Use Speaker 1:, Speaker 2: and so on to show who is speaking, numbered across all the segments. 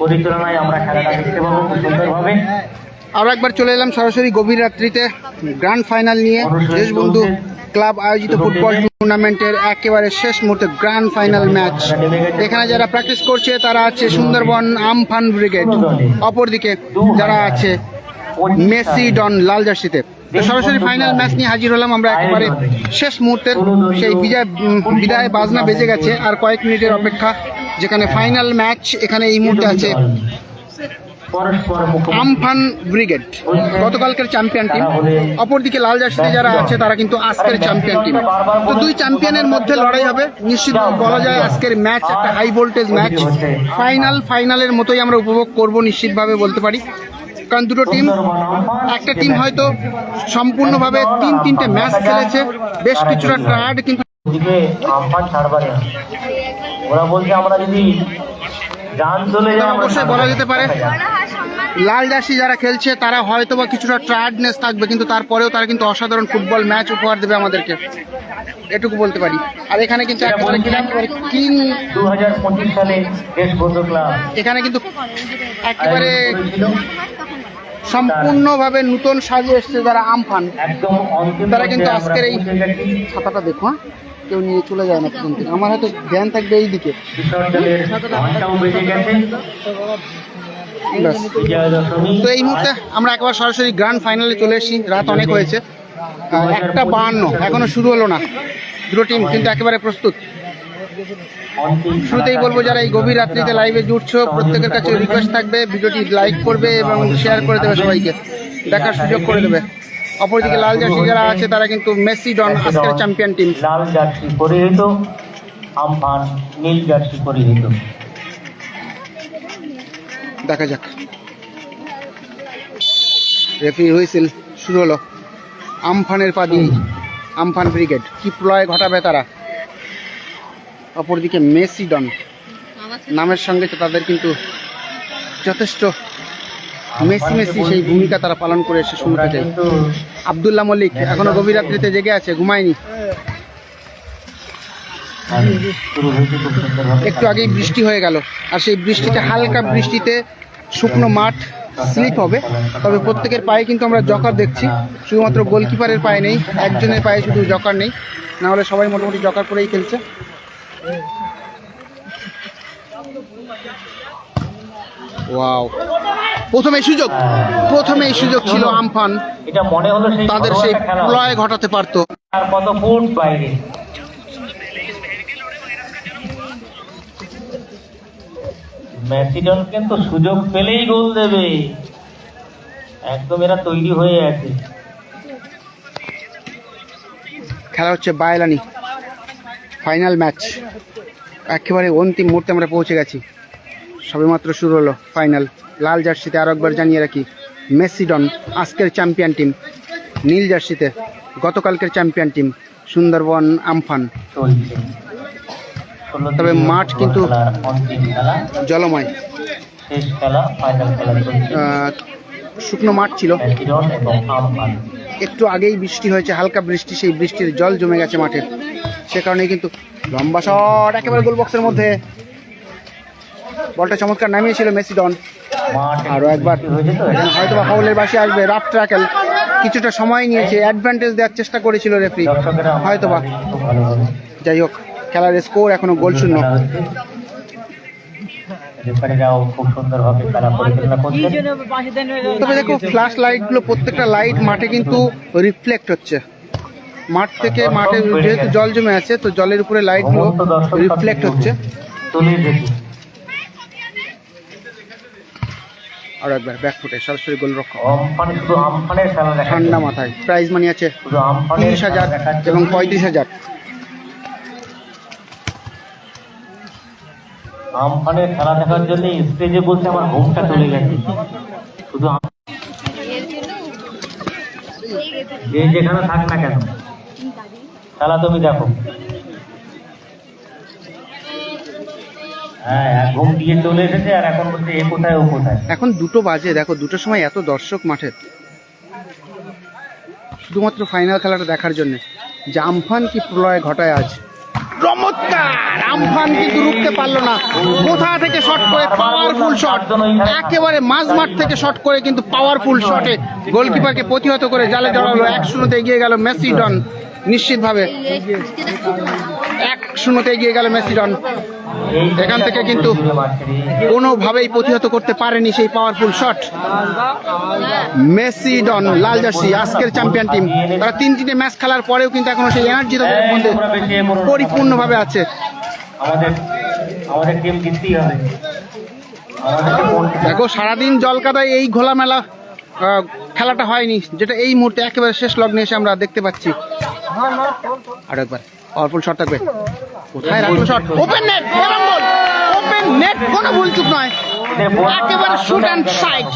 Speaker 1: পরিচালনায় আমরা খেলাটা দেখতে পাবো খুব সুন্দরভাবে।
Speaker 2: আরও একবার চলে এলাম সরাসরি গভীর রাত্রিতে গ্র্যান্ড ফাইনাল নিয়ে। দেশবন্ধু ক্লাব আয়োজিত ফুটবল টুর্নামেন্টের একেবারে শেষ মুহূর্তে গ্র্যান্ড ফাইনাল ম্যাচ এখানে যারা প্র্যাকটিস করছে তারা আছে সুন্দরবন আমফান ব্রিগেড অপরদিকে যারা আছে মেসি ডন লাল জার্সিতে সরাসরি ফাইনাল ম্যাচ নিয়ে হাজির হলাম আমরা একেবারে শেষ মুহূর্তের সেই বিজয় বিদায় বাজনা বেজে গেছে আর কয়েক মিনিটের অপেক্ষা যেখানে ফাইনাল ম্যাচ এখানে এই মুহূর্তে আছে আমফান ব্রিগেড। গতকালকের চ্যাম্পিয়ন টিম অপরদিকে লাল জার্সিতে যারা আছে তারা কিন্তু আজকের চ্যাম্পিয়ন টিম তো দুই চ্যাম্পিয়নের মধ্যে লড়াই হবে। নিশ্চিত বলা যায় আজকের ম্যাচ একটা হাই ভোল্টেজ ম্যাচ ফাইনাল ফাইনালের মতোই আমরা উপভোগ করব নিশ্চিতভাবে বলতে পারি। কারণ দুটো টিম একটা টিম হয়তো সম্পূর্ণভাবে তিন তিনটে ম্যাচ খেলেছে বেশ কিছুটা টায়ার্ড কিন্তু
Speaker 1: ওদিকে আমফান ছাড়বারে ওরা বলছে আমরা যদি গান চলে যায়
Speaker 2: অবশ্যই বলা যেতে পারে।
Speaker 1: দেখা
Speaker 2: লাল জার্সি যারা খেলছে তারা হয়তো বা কিছুটা টায়ার্ডনেস থাকবে কিন্তু তারপরেও তারা কিন্তু অসাধারণ ফুটবল ম্যাচ উপহার দেবে আমাদেরকে এটুকু বলতে পারি আর এখানে কিন্তু একেবারে ক্লিন
Speaker 1: দু হাজার পঁচিশ সালে
Speaker 2: এখানে কিন্তু একেবারে। সম্পূর্ণভাবে নতুন সাজে এসছে যারা আমফান তারা কিন্তু আজকের এই- ছাতাটা দেখো হ্যাঁ? কেউ নিয়ে চলে যায় না থেকে। আমার হয়তো ধ্যান থাকবে এই দিকে তো এই মুহূর্তে আমরা একবার সরাসরি গ্র্যান্ড ফাইনালে চলে এসেছি। রাত অনেক হয়েছে। একটা বাহান্ন। এখনও শুরু হলো না। দুটো টিম কিন্তু একেবারে প্রস্তুত। শুরুতেই বলব যারা এই গভীর রাত্রিতে লাইভে জুটছো প্রত্যেকের কাছে রিকোয়েস্ট থাকবে ভিডিওটি লাইক করবে এবং শেয়ার করে দেবে সবাইকে। দেখার সুযোগ করে দেবে। অপরদিকে লাল জার্সি যারা আছে তারা কিন্তু মেসি ডন আজকের চ্যাম্পিয়ন টিম
Speaker 1: লাল জার্সি পরিহিত আমফান নীল জার্সি পরিহিত।
Speaker 2: দেখা যাক। রেফি হুইসিল শুরু হলো। আমফানের পা দিয়ে আমফান ব্রিগেড কি প্রলয় ঘটাবে তারা? অপরদিকে মেসি ডন। নামের সঙ্গে তাদের কিন্তু যথেষ্ট মেসি মেসি সেই ভূমিকা তারা পালন করে এসে থেকে
Speaker 1: কিন্তু
Speaker 2: আবদুল্লাহ মল্লিক এখনও গভীর রাত্রিতে জেগে আছে, ঘুমায়নি। একটু আগেই বৃষ্টি হয়ে গেল, আর সেই বৃষ্টিতে, হালকা বৃষ্টিতে শুকনো মাঠ স্লিপ হবে। তবে প্রত্যেকের পায়ে কিন্তু আমরা জকার দেখছি, শুধুমাত্র গোলকিপারের পায়ে নেই, একজনের পায়ে শুধু জকার নেই। না হলে সবাই মোটামুটি জকার করেই খেলছে। ওয়াও প্রথমে সুযোগ। প্রথমে সুযোগ ছিল আমফান।
Speaker 1: এটা মনে হলো
Speaker 2: তাদের সেই প্রলয় ঘটাতে পারতো।
Speaker 1: আর কত ফুট বাইরে? ম্যাসিডন কিন্তু সুযোগ পেলেই গোল দেবে। একদম এরা তৈরি হয়ে আছে।
Speaker 2: খেলা হচ্ছে বায়লানি। Final match. একেবারে অন্তিম মুহূর্তে আমরা পৌঁছে গেছি। সবেমাত্র শুরু হলো ফাইনাল। লাল জার্সিতে আরও একবার জানিয়ে রাখি মেসিডন আজকের চ্যাম্পিয়ন টিম। নীল জার্সিতে গতকালকের চ্যাম্পিয়ন টিম, সুন্দরবন আমফান। তবে মাঠ কিন্তু- জলময়। শুকনো মাঠ ছিল। একটু আগেই বৃষ্টি হয়েছে, হালকা বৃষ্টি, সেই বৃষ্টির জল জমে গেছে মাঠে। সে কারণে কিন্তু লম্বা শট, একেবারে গোল বক্সের মধ্যে। বলটা চমৎকার নামিয়েছিল মেসিডন
Speaker 1: মাঠ
Speaker 2: আরও একবার। হয়তো বা ফাউলের বাসে আসবে, রাফ ট্র্যাকেল কিছুটা সময় নিয়েছে অ্যাডভান্টেজ দেওয়ার চেষ্টা করেছিল রেফারি হয়তো বা যাই হোক, খেলার স্কোর এখনও গোল শূন্য। তবে দেখো ফ্ল্যাশ লাইটগুলো প্রত্যেকটা লাইট মাঠে কিন্তু রিফ্লেক্ট হচ্ছে। মাঠ থেকে মাঠে যেহেতু জল জমে আছে তো জলের উপরে লাইটগুলো
Speaker 1: সমস্ত দর্শক
Speaker 2: রিফ্লেক্ট হচ্ছে আর একবার ব্যাক ফুটে সরাসরি গোল রক্ষক
Speaker 1: আমফানে শুধু আমফানের খেলা দেখা
Speaker 2: ঠান্ডা মাথায়। প্রাইজ মানি আছে তিরিশ হাজার এবং পঁয়ত্রিশ হাজার।
Speaker 1: আমফানের খেলা দেখার জন্য স্টেজে বলছে আমার ঘুমটা চলে গেছে। শুধু যে যেখানে থাক না কেন। খেলা তুমি দেখো। হ্যাঁ এখন
Speaker 2: দুটো বাজে, দেখো সময় এত দর্শক মাঠে। শুধুমাত্র ফাইনাল খেলাটা দেখার জন্য। যে আমফান কি প্রলয় ঘটায় আজ। চমৎকার! আমফান কিন্তু রুখতে পারল না। কোথা থেকে শট করে? পাওয়ারফুল শট একেবারে মাঝ মাঠ থেকে শট করে কিন্তু পাওয়ারফুল শটে গোলকিপারকে প্রতিহত করে জালে জড়ালো। এক শূন্যতে এগিয়ে গেল মেসিডন নিশ্চিতভাবে এক শূন্যতে এগিয়ে গেল মেসিডন এখান থেকে কিন্তু কোনোভাবেই প্রতিহত করতে পারেনি সেই পাওয়ারফুল শট মেসি ডন লাল জার্সি আজকের চ্যাম্পিয়ন টিম তারা তিন তিনটে ম্যাচ খেলার পরেও কিন্তু এখনও সেই এনার্জি তাদের মধ্যে পরিপূর্ণভাবে আছে।
Speaker 1: আমাদের আমাদের টিম জিততেই হবে।
Speaker 2: দেখো সারাদিন জলকাদায় এই ঘোলামেলা খেলাটা হয়নি যেটা এই মুহূর্তে একেবারে শেষ লগ্নে এসে আমরা দেখতে পাচ্ছি। আর একবার। পাওয়ারফুল শট থাকবে। কোথায় রাখল শট ওপেন নেট এবং গোল ওপেন নেট কোনো ভুল নয়। একেবারে শুট অ্যান্ড সাইড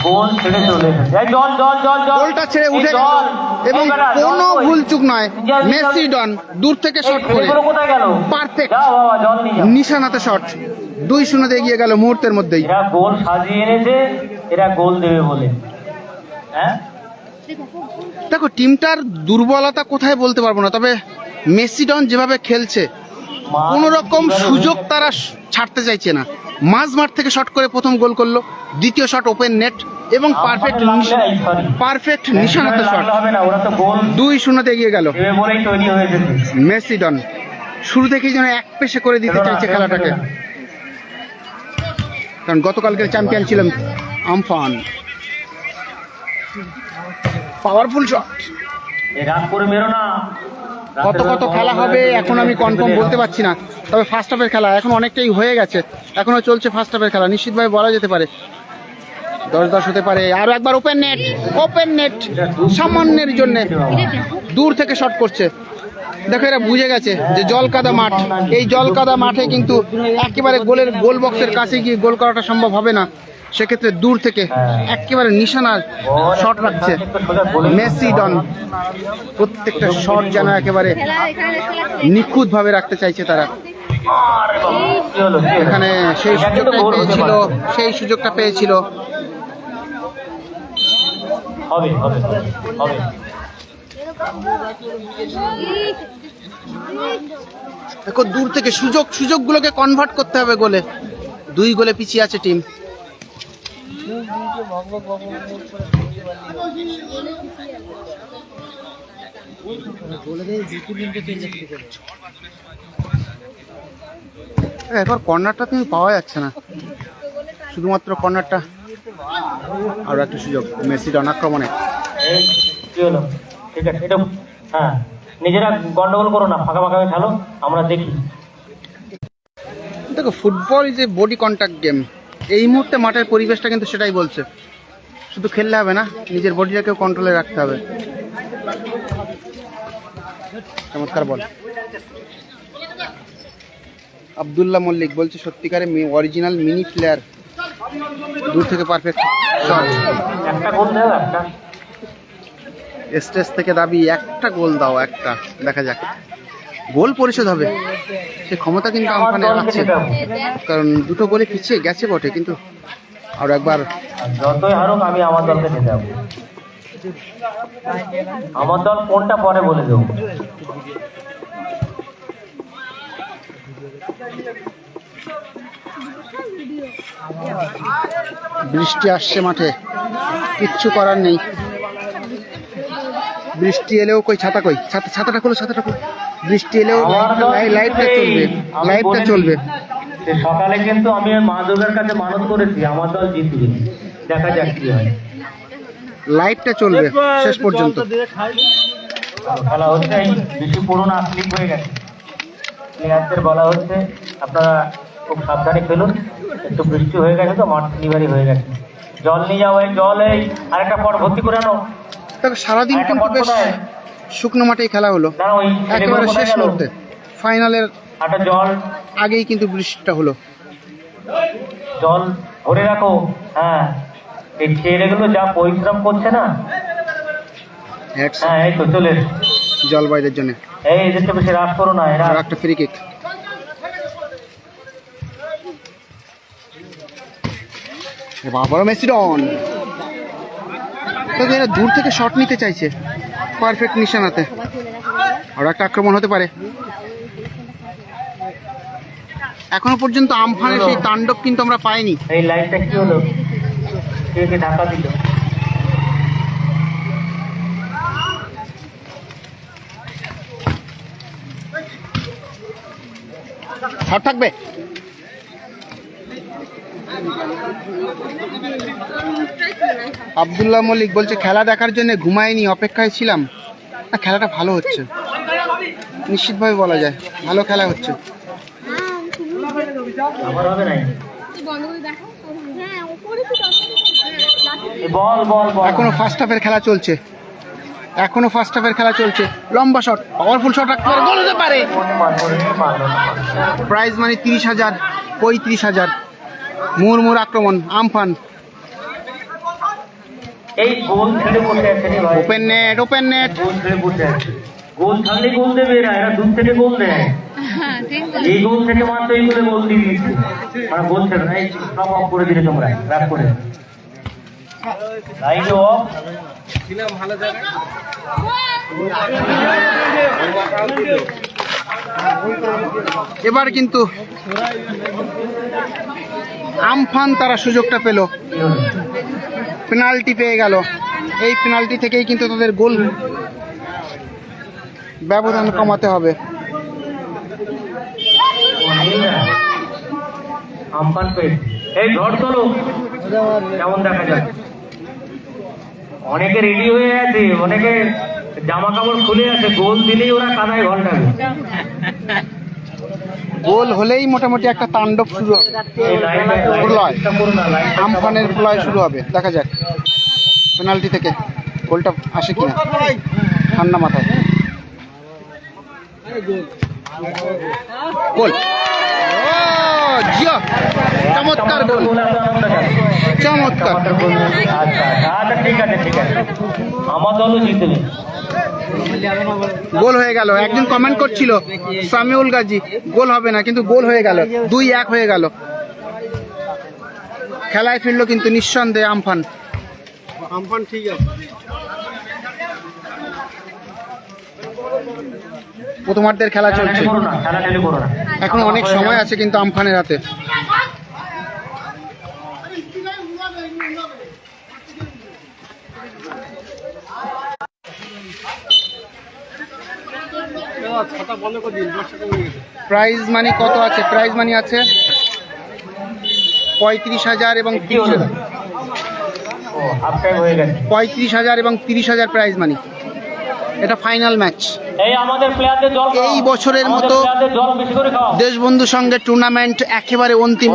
Speaker 2: গোলটা ছেড়ে উঠে গেল। এবং কোনো ভুল চুক নয়। মেসি ডন দূর থেকে শট করে।
Speaker 1: নিয়ে
Speaker 2: নিশানাতে শট দুই শূন্যতে এগিয়ে গেল মুহূর্তের মধ্যেই।
Speaker 1: এরা গোল সাজিয়ে এনেছে। এরা গোল দেবে বলে। হ্যাঁ?
Speaker 2: দেখো টিমটার দুর্বলতা কোথায় বলতে পারব না তবে মেসিডন যেভাবে খেলছে কোনো রকম সুযোগ তারা ছাড়তে চাইছে না। মাঝ মাঠ থেকে শট করে প্রথম গোল করল দ্বিতীয় শট ওপেন নেট এবং পারফেক্ট। পারফেক্ট নিশানাতে শট দুই শূন্যতে এগিয়ে গেল। মেসিডন শুরু থেকেই যেন এক পেশে করে দিতে চাইছে খেলাটাকে। কারণ গতকালকের চ্যাম্পিয়ন ছিলাম আমফান। পাওয়ারফুল শট
Speaker 1: এই রাত করে মেরো না।
Speaker 2: কত কত খেলা হবে এখন আমি কনফার্ম বলতে পারছি না। তবে ফার্স্ট হাফের খেলা এখন অনেকটাই হয়ে গেছে। এখনও চলছে ফার্স্ট হাফের খেলা। নিশ্চিতভাবে বলা যেতে পারে। দশ দশ হতে পারে। আরও একবার ওপেন নেট ওপেন নেট সামান্যের জন্য দূর থেকে শট করছে। দেখো এরা বুঝে গেছে যে জল কাদা মাঠ। এই জল কাদা মাঠে কিন্তু একেবারে গোলের গোল বক্সের কাছে গিয়ে গোল করাটা সম্ভব হবে না। সেক্ষেত্রে দূর থেকে একেবারে নিশানার শট রাখছে মেসি ডন। প্রত্যেকটা শট যেন একেবারে নিখুঁত ভাবে রাখতে চাইছে তারা? এখানে সেই সুযোগটা পেয়েছিল সেই সুযোগটা পেয়েছিল।
Speaker 1: হবে হবে হবে।
Speaker 2: দেখো দূর থেকে সুযোগ সুযোগগুলোকে কনভার্ট করতে হবে গোলে। দুই গোলে পিছিয়ে আছে টিম এবার কর্নারটা তুমি পাওয়া যাচ্ছে না। শুধুমাত্র কর্নারটা। আরও একটা সুযোগ মেসির অনাক্রমণে।
Speaker 1: ঠিক আছে এটা হ্যাঁ নিজেরা গন্ডগোল করো না ফাঁকা ফাঁকা খেলো আমরা দেখি।
Speaker 2: দেখো football is a body contact game এই মুহূর্তে মাঠের পরিবেশটা কিন্তু সেটাই বলছে। শুধু খেললে হবে না, নিজের বডিটাকেও কন্ট্রোলে রাখতে হবে। চমৎকার বল আবদুল্লাহ মল্লিক বলছে সত্যিকারে অরিজিনাল মিনি প্লেয়ার দূর থেকে পারফেক্ট স্টেজ থেকে দাবি, একটা গোল দাও, একটা। দেখা যাক। গোল পরিশোধ হবে। সে ক্ষমতা কিন্তু
Speaker 1: আমার
Speaker 2: আমফানে আছে। কারণ দুটো গোলে পিছিয়ে গেছে বটে কিন্তু আর একবার
Speaker 1: যতই হারুক আমি আমার দলকে যেতে হবে আমার দল কোনটা পরে বলে দেবো?
Speaker 2: বৃষ্টি আসছে মাঠে। কিচ্ছু করার নেই। বৃষ্টি এলেও কই ছাতা কই? ছাতা ছাতাটা খোলো ছাতাটা খোলো। বৃষ্টি এলেও লাইটটা চলবে
Speaker 1: আমি
Speaker 2: লাইটটা চলবে।
Speaker 1: সকালে কিন্তু আমি মা দুর্গার কাছে মানত করেছি আমার দল জিতবে। দেখা যাক কি হয়।
Speaker 2: লাইটটা চলবে শেষ পর্যন্ত।
Speaker 1: খেলা হচ্ছে বেশি পুরোনো স্লিপ হয়ে গেছে। প্লেয়ারদের বলা হচ্ছে আপনারা খুব সাবধানে খেলুন। একটু বৃষ্টি হয়ে গেছে তো মাঠ ডেলিভারি হয়ে গেছে। জল নিয়ে যাও জল এই আরেকটা পর ভর্তি করে আনো।
Speaker 2: সারাদিন কিন্তু বেশ? শুকনো মাঠেই খেলা হলো। একেবারে শেষ মুহূর্তে। ফাইনালের
Speaker 1: জল।
Speaker 2: আগেই কিন্তু বৃষ্টিটা হলো।
Speaker 1: জল ভরে রাখো। হ্যাঁ এই ছেলেগুলো যা পরিশ্রম করছে না। হ্যাঁ এই তো চলে এসো।
Speaker 2: জলবায়ুদের জন্য।
Speaker 1: এই এদেরকে বেশি রাগ করো না এরা
Speaker 2: আর একটা ফ্রি কিক বাবারও মেসিডন তবে এরা দূর থেকে শট নিতে চাইছে। পারফেক্ট নিশানাতে। আর একটা আক্রমণ হতে পারে। এখনও পর্যন্ত আমফানের সেই তাণ্ডব কিন্তু আমরা পাইনি।
Speaker 1: এই লাইনটা কি হলো? কে ঢাকা দিল?
Speaker 2: শট থাকবে। আবদুল্লাহ মল্লিক বলছে খেলা দেখার জন্য ঘুমায়নি অপেক্ষায় ছিলাম। না খেলাটা ভালো হচ্ছে। নিশ্চিতভাবে বলা যায় ভালো খেলা হচ্ছে। এখনও ফার্স্ট হাফের খেলা চলছে। এখনও ফার্স্ট হাফের খেলা চলছে। লম্বা শট পাওয়ারফুল শট রাখতে পারে গোল হতে পারে। প্রাইজ মানে তিরিশ হাজার পঁয়ত্রিশ হাজার। মুরমুর আক্রমণ আমফান।
Speaker 1: এই গোল ছেড়ে বসে আছে রে ভাই।
Speaker 2: Open net open net.
Speaker 1: Goal ছেড়ে বসে আছে। গোল থাকলে গোল দেবে এরা এরা দূর থেকে গোল দেয়
Speaker 3: হ্যাঁ
Speaker 1: এই গোল থেকে মাত্র এই করে গোল দিয়ে দিচ্ছে। মানে গোল ছেড়ে না এই সব অফ করে দিলে তোমরা রাগ করে। লাইন অফ
Speaker 2: এবার কিন্তু আমফান তারা সুযোগটা পেল। পেনাল্টি পেয়ে গেল। এই পেনাল্টি থেকেই কিন্তু তাদের গোল ব্যবধান কমাতে হবে।
Speaker 1: অনেকে রেডি হয়ে আছে অনেকে জামা কাপড় খুলে আছে, গোল দিলেই ওরা কাদায় ঘন্টাবে
Speaker 2: গোল হলেই মোটামুটি একটা তাণ্ডব শুরু হবে। প্রলয়। আমফানের প্রলয় শুরু হবে। দেখা যাক, পেনাল্টি থেকে গোলটা আসে কিনা। ঠান্ডা মাথায়। গোল। জিও চমৎকার গোল চমৎকার। গোল হয়ে গেল। একজন কমেন্ট করছিল, সামিউল গাজী, গোল হবে না, কিন্তু গোল হয়ে গেল। দুই এক হয়ে গেল। খেলায় ফিরলো কিন্তু নিঃসন্দেহে আমফান। আমফান ঠিক আছে। প্রথমার্ধের খেলা চলছে। এখন অনেক সময় আছে কিন্তু আমফানের হাতে। প্রাইজ মানি কত আছে? প্রাইজ মানি আছে পঁয়ত্রিশ হাজার এবং তিরিশ হাজার পঁয়ত্রিশ হাজার এবং তিরিশ হাজার প্রাইজ মানি এটা ফাইনাল ম্যাচ
Speaker 1: এই
Speaker 2: বছরের মতো দেশবন্ধু সঙ্গে টুর্নামেন্ট একেবারে অন্তিম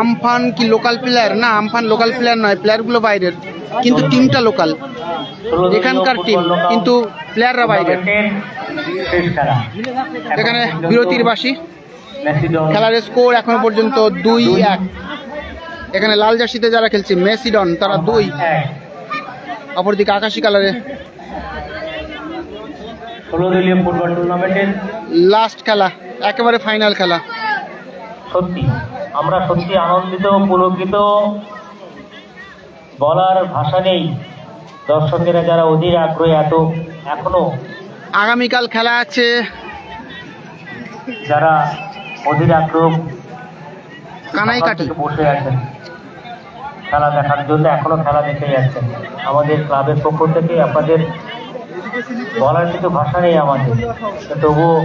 Speaker 2: আমফান কি লোকাল প্লেয়ার না আমফান লোকাল প্লেয়ার নয় প্লেয়ারগুলো বাইরের। কিন্তু টিমটা লোকাল এখানকার টিম কিন্তু প্লেয়াররা বাইরের। এখানে বিরতির বাসি। খেলার স্কোর এখনও পর্যন্ত দুই এক। এখানে লাল জার্সিতে যারা খেলছে মেসিডন তারা দুই। অপরদিকে আকাশি কালারে।
Speaker 1: দলীয় ফুটবল টুর্নামেন্টের
Speaker 2: লাস্ট খেলা একেবারে ফাইনাল খেলা।
Speaker 1: সত্যি আমরা সত্যি আনন্দিত পুলকিত। বলার ভাষা নেই। দর্শকেরা যারা অধীর আগ্রহী এত এখনও
Speaker 2: আগামীকাল খেলা আছে।
Speaker 1: যারা অধীর আগ্রহ
Speaker 2: কানাইকাটি।
Speaker 1: বসে আছেন। খেলা দেখার জন্য এখনও খেলা দেখে যাচ্ছেন আমাদের ক্লাবের পক্ষ থেকে আপনাদের বলার কিছু ভাষা নেই আমাদের। তবুও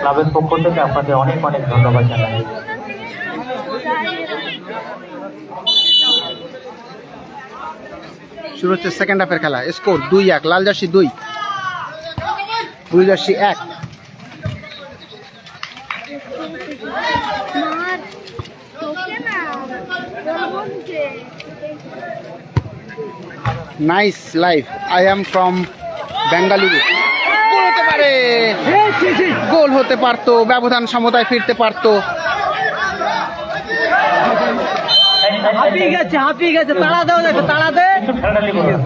Speaker 1: ক্লাবের পক্ষ থেকে আপনাদের অনেক অনেক ধন্যবাদ জানাই।
Speaker 2: শুরু হচ্ছে সেকেন্ড হাফের খেলা। স্কোর দুই এক লাল জার্সি দুই। দুই জার্সি এক
Speaker 3: মার তোকে না বলছে
Speaker 2: nice life I am from Bengaluru goal হতে পারে। গোল হতে পারতো ব্যবধান সমতায় ফিরতে পারতো।
Speaker 4: হাঁপিয়ে গেছে হাঁপিয়ে গেছে। তাড়া দেও দেখো তাড়া দে।
Speaker 1: একটু ঠেলাঠালি করুন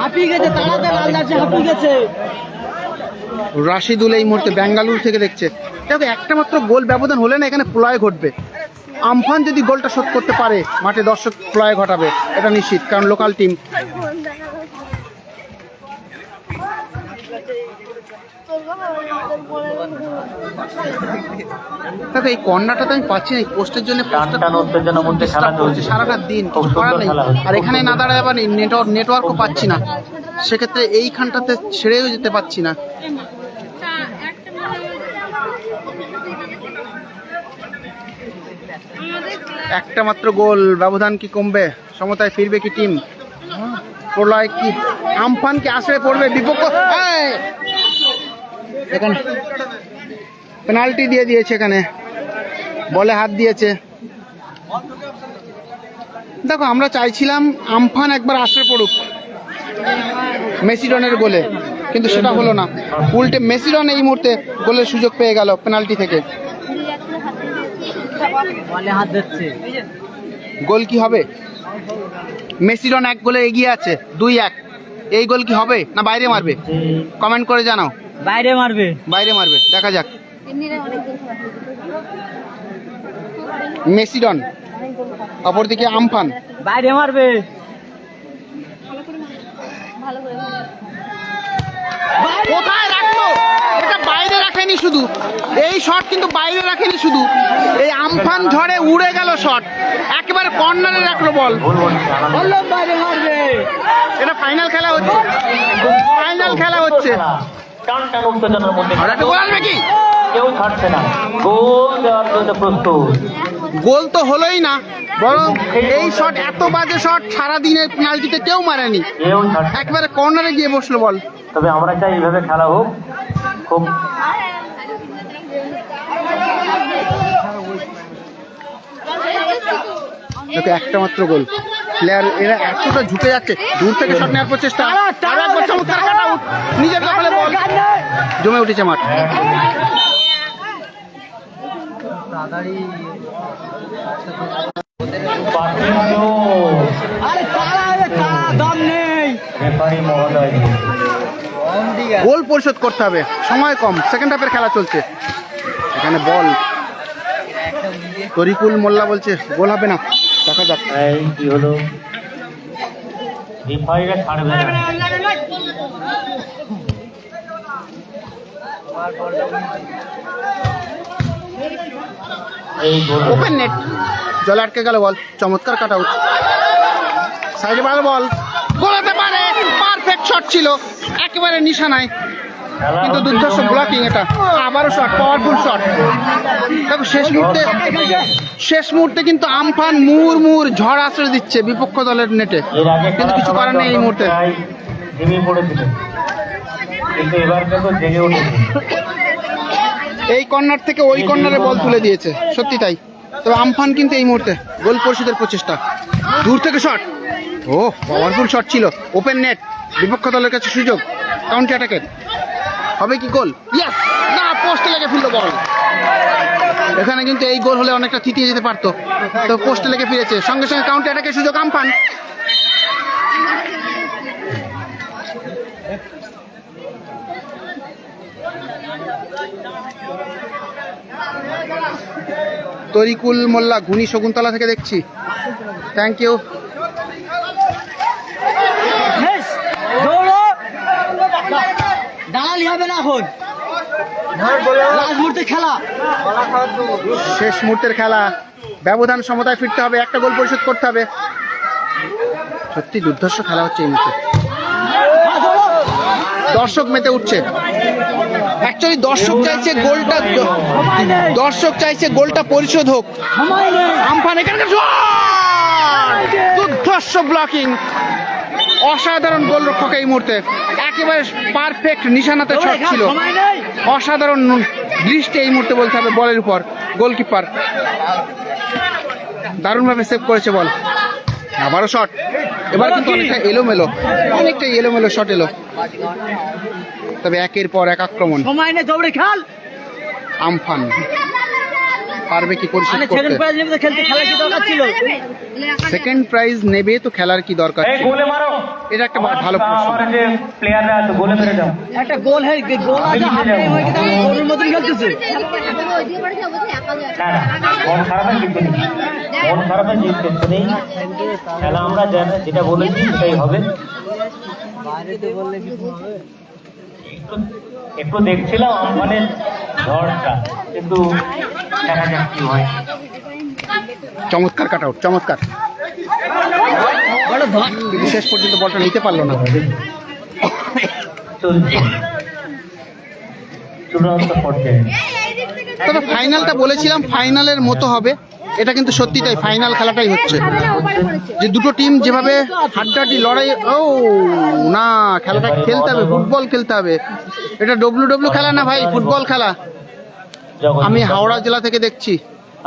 Speaker 4: হাঁপিয়ে গেছে তাড়া দে লাল যাচ্ছে হাঁপিয়ে গেছে।
Speaker 2: রাশিদুল এই মুহূর্তে বেঙ্গালুরু থেকে দেখছে। দেখো একটা মাত্র গোল ব্যবধান হলে না এখানে প্রলয় ঘটবে। আমফান যদি গোলটা শোধ করতে পারে মাঠে দর্শক প্রলয় ঘটাবে এটা নিশ্চিত কারণ লোকাল টিম।
Speaker 3: দেখো
Speaker 2: এই কর্নারটা তো আমি পাচ্ছি না পোস্টের জন্য সারাটা দিন করার নেই। আর এখানে না দাঁড়ায় আবার নেটওয়ার্ক নেটওয়ার্কও পাচ্ছি না। সেক্ষেত্রে এইখানটাতে ছেড়েও যেতে পাচ্ছি না
Speaker 3: তা একটা মনে হয় আমাদের ক্লাস
Speaker 2: একটা মাত্র গোল। ব্যবধান কি কমবে? সমতায় ফিরবে কি টিম? প্রলয় কি আমফান কি আশ্রয় পড়বে? বিপক্ষ! এখানে পেনাল্টি দিয়ে দিয়েছে এখানে। বলে হাত দিয়েছে। দেখো, আমরা চাইছিলাম আমফান একবার আশ্রয় পড়ুক মেসিডনের গোলে, কিন্তু সেটা হলো না। উল্টে মেসিডন এই মুহূর্তে গোলের সুযোগ পেয়ে গেল পেনাল্টি থেকে।
Speaker 4: বলে হাত দিচ্ছে
Speaker 2: গোল কি হবে? মেসিডন এক গোলে এগিয়ে আছে দুই এক এই গোল কি হবে না বাইরে মারবে? কমেন্ট করে জানাও।
Speaker 4: বাইরে মারবে।
Speaker 2: বাইরে মারবে দেখা যাক। মেসিডন অপরদিকে আমফান।
Speaker 4: বাইরে মারবে।
Speaker 3: ভালো করে
Speaker 2: কোথায় রাখল? এটা বাইরে রাখেনি শুধু। এই শট কিন্তু বাইরে রাখেনি শুধু। এই আমফান ঝড়ে উড়ে গেল শট একেবারে কর্নারে রাখল বল এটা ফাইনাল খেলা হচ্ছে। ফাইনাল খেলা হচ্ছে। গোল
Speaker 1: কেউ ছাড়ছে না গোল দেওয়ার জন্য প্রস্তুত
Speaker 2: গোল তো হলোই না। বরং এই শট এত বাজে শট সারা দিনের পেনাল্টিতে কেউ মারেনি। একবারে কর্নারে গিয়ে বসল বল
Speaker 1: তবে আমরা চাই এইভাবে খেলা হোক। খুব
Speaker 2: দেখো একটা মাত্র গোল। প্লেয়ার এরা এতটা ঝুঁকে যাচ্ছে দূর থেকে শট নেওয়ার প্রচেষ্টা। আরও একবার চমৎকার কাট আউট নিজের দখলে বল। জমে উঠেছে মাঠ। গোল পরিশোধ করতে হবে সময় কম সেকেন্ড হাফের খেলা চলছে। এখানে বল। তরিকুল মোল্লা বলছে গোল হবে না। দেখা যাক।
Speaker 1: কি হলো? রেফারিরা ছাড়বে না।
Speaker 2: ওপেন নেট জলে আটকে গেল বল চমৎকার কাট আউট সাইডে ভালো বল গোলাতে পারে। পারফেক্ট শট ছিল। একেবারে নিশানায়। কিন্তু দুর্ধর্ষ ব্লকিং এটা। আবারও শট পাওয়ারফুল শট দেখো শেষ মুহূর্তে শেষ মুহূর্তে কিন্তু আমফান মুর মুর ঝড় আশ্রয় দিচ্ছে বিপক্ষ দলের নেটে। কিন্তু কিছু করার নেই এই মুহূর্তে।
Speaker 1: প্রায় ভেঙে পড়েছিল। কিন্তু এবার জেগে উঠেছে।
Speaker 2: এই কর্নার থেকে ওই কর্নারে বল তুলে দিয়েছে সত্যি তাই। তবে আমফান কিন্তু এই মুহূর্তে গোল পরিশোধের প্রচেষ্টা। দূর থেকে শট ও পাওয়ারফুল শট ছিল। ওপেন নেট বিপক্ষ দলের কাছে সুযোগ। কাউন্টি অ্যাটাকের হবে কি গোল? ইয়াস না পোস্টে লেগে ফিরল বল এখানে কিন্তু এই গোল হলে অনেকটা থিতিয়ে যেতে পারতো। তো পোস্টে লেগে ফিরেছে। সঙ্গে সঙ্গে কাউন্টি অ্যাটাকের সুযোগ আমফান তরিকুল মোল্লা ঘুনি শকুন্তলা থেকে দেখছি। থ্যাংক ইউ
Speaker 4: দাঁড়ালি হবে না এখন?
Speaker 2: শেষ মুহূর্তের খেলা। ব্যবধান সমতায় ফিরতে হবে, একটা গোল পরিশোধ করতে হবে। সত্যি দুর্ধর্ষ খেলা হচ্ছে এই মুহূর্তে। দর্শক মেতে উঠছে। অ্যাকচুয়ালি দর্শক চাইছে গোলটা দর্শক চাইছে গোলটা পরিশোধ হোক। আমফান এখানকার দুর্ধর্ষ ব্লকিং। অসাধারণ গোলরক্ষক এই মুহূর্তে। একেবারে পারফেক্ট নিশানাতে শট ছিল। অসাধারণ দৃষ্টি এই মুহূর্তে বলতে হবে বলের উপর গোলকিপার দারুণভাবে সেভ করেছে বল। আবারও শট এবার কিন্তু অনেকটা এলোমেলো অনেকটা এলোমেলো শট এলো। তবে একের পর এক আক্রমণ। আমফান। পারবে কি পরিশোধ
Speaker 4: মানে
Speaker 2: করতে?
Speaker 4: সেকেন্ড প্রাইজ নিয়ে খেলতে খেলা কি দরকার ছিল?
Speaker 2: সেকেন্ড প্রাইজ নেবে তো খেলার কি দরকার
Speaker 1: এই গোলে মারো।
Speaker 2: এটা একটা ভালো প্রশ্ন।
Speaker 1: আমার যে প্লেয়াররা আছে গোলে মেরে দাও।
Speaker 4: একটা গোল হয়ে গোল আছে মতন খেলতেছে।
Speaker 1: না না মন খারাপে জিতবে মন খারাপে জিতবে নেই। খেলা আমরা যেটা বলেছি সেটাই হবে। একটু দেখছিলাম আমফানের ঝড়টা কিন্তু দেখা যাক কি হয়।
Speaker 2: চমৎকার কাট আউট চমৎকার। শেষ পর্যন্ত বলটা নিতে পারল না।
Speaker 1: চূড়ান্ত পর্যায়ে।
Speaker 2: তবে ফাইনালটা বলেছিলাম ফাইনালের মতো হবে। এটা কিন্তু সত্যি তাই ফাইনাল খেলাটাই হচ্ছে। যে দুটো টিম যেভাবে হাড্ডাহাড্ডি লড়াই ও না খেলাটা খেলতে হবে ফুটবল খেলতে হবে। এটা ডব্লিউ ডব্লিউ খেলা না ভাই ফুটবল খেলা। আমি হাওড়া জেলা থেকে দেখছি।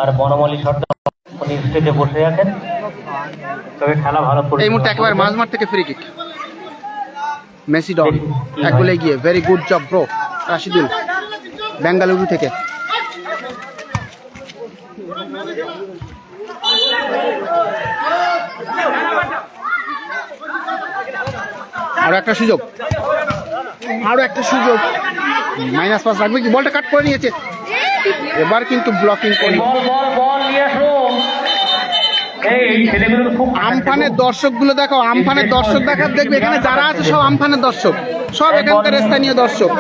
Speaker 1: আর বনমালী সর্দার উনি স্টেজে বসে আছেন। তবে খেলা ভালো
Speaker 2: এই মুহূর্তে একেবারে মাঝমাঠ থেকে ফ্রি কিক মেসি ডন এক গোলে গিয়ে। Very good job bro Rashidul Bengaluru থেকে। আরও একটা সুযোগ। আরও একটা সুযোগ। মাইনাস পাস রাখবে কি? বলটা কাট করে নিয়েছে। এবার কিন্তু ব্লকিং করে আমফানের দর্শকগুলো দেখো আমফানের দর্শক দেখার দেখবে এখানে যারা আছে সব আমফানের দর্শক। সব এখানকার স্থানীয় দর্শক।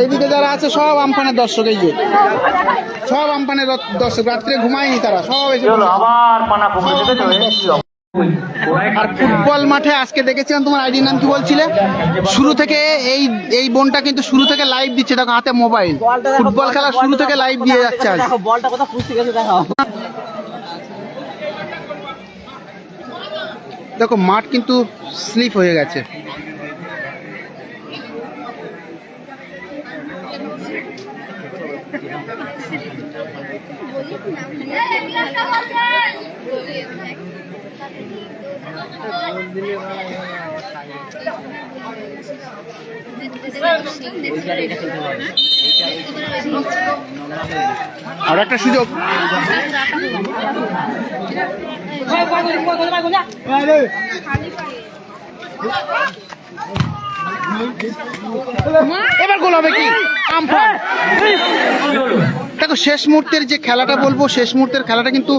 Speaker 2: এইদিকে যারা আছে সব আমফানের দর্শক এই যে। সব আমফানের দর্শক রাত্রে ঘুমায়নি তারা সব এসে
Speaker 1: আবার
Speaker 2: আর ফুটবল মাঠে আজকে দেখেছিলাম তোমার আইডি নাম কি বলছিলে? শুরু থেকে এই এই বোনটা কিন্তু শুরু থেকে লাইভ দিচ্ছে দেখো হাতে মোবাইল ফুটবল খেলা শুরু থেকে লাইভ দিয়ে যাচ্ছে আজ।
Speaker 4: দেখো বলটা কোথাও পুষতে গেছে দেখো।
Speaker 2: দেখো মাঠ কিন্তু স্লিপ হয়ে গেছে। আর একটা সুযোগ। এবার গোল হবে কি? আমফান। দেখো, শেষ মুহূর্তের যে খেলাটা বলব, শেষ মুহূর্তের খেলাটা কিন্তু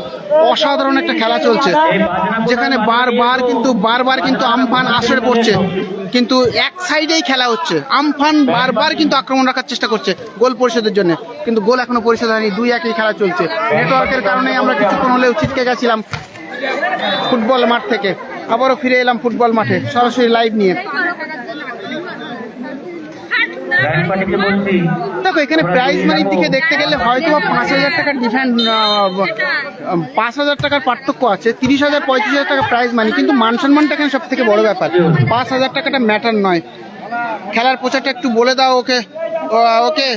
Speaker 2: অসাধারণ একটা খেলা চলছে। যেখানে বারবার কিন্তু বারবার কিন্তু আমফান আসরে পড়ছে। কিন্তু এক সাইডেই খেলা হচ্ছে। আমফান বারবার কিন্তু আক্রমণ রাখার চেষ্টা করছে গোল পরিশোধের জন্য। কিন্তু গোল এখনও পরিশোধ হয়নি, দুই একই খেলা চলছে। নেটওয়ার্কের কারণে আমরা কিছুক্ষণ হলেও ছিটকে গেছিলাম ফুটবল মাঠ থেকে। আবারও ফিরে এলাম ফুটবল মাঠে, সরাসরি লাইভ নিয়ে। দেখো এখানে প্রাইজ মানির দিকে দেখতে গেলে হয়তো বা পাঁচ হাজার টাকার ডিফারেন্ট পাঁচ হাজার টাকার পার্থক্য আছে। তিরিশ হাজার পঁয়ত্রিশ হাজার টাকা প্রাইজ মানি কিন্তু মান সম্মানটা এখানে সব থেকে বড় ব্যাপার। পাঁচ হাজার টাকাটা ম্যাটার নয়। খেলার প্রচারটা একটু বলে দাও ওকে। ওকে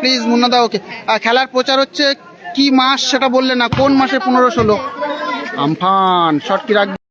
Speaker 2: প্লিজ মুন্না দাও ওকে। খেলার প্রচার হচ্ছে কি মাস সেটা বললে না কোন মাসে পনেরো ষোলো? আমফান শর্ট কি রাখবে?